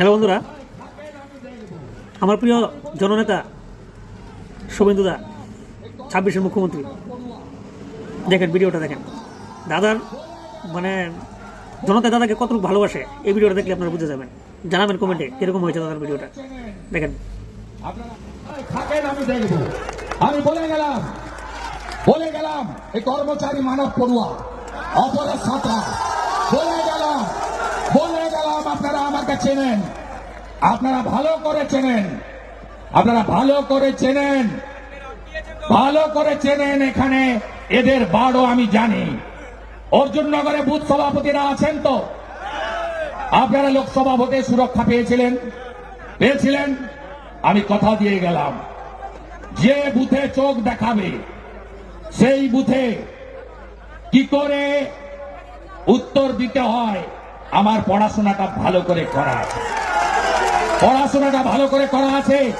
Hello বন্ধুরা, আমার প্রিয় জননেতা শুভেন্দুদা, ছাব্বিশের মুখ্যমন্ত্রী। দেখেন, ভিডিওটা দেখেন। দাদার মানে জনতা দাদাকে কতটুকু ভালোবাসে, এই ভিডিওটা দেখলে আপনারা বুঝে যাবেন। জানাবেন কমেন্টে কীরকম হয়েছে দাদার ভিডিওটা। দেখেন। আমি বলে গেলাম বলে গেলাম, এই কর্মচারী মানব পড়ুয়া অপরাধ আপনারা আমাকে চেনেন। আপনারা ভালো করে চেনেন। আপনারা ভালো করে চেনেন। ভালো করে চেনেন এখানে। এদের বাড়ও আমি জানি। অর্জুননগরে বুথ সভাপতিরা আছেন তো? আপনারা লোকসভা ভোটে সুরক্ষা পেয়েছিলেন? পেয়েছিলেন? আমি কথা দিয়ে গেলাম। যে বুথে চোখ দেখাবে, সেই বুথে কি করে উত্তর দিতে হয়? আমার পড়াশোনাটা ভালো করে করা আছে। পড়াশোনাটা ভালো করে করা আছে।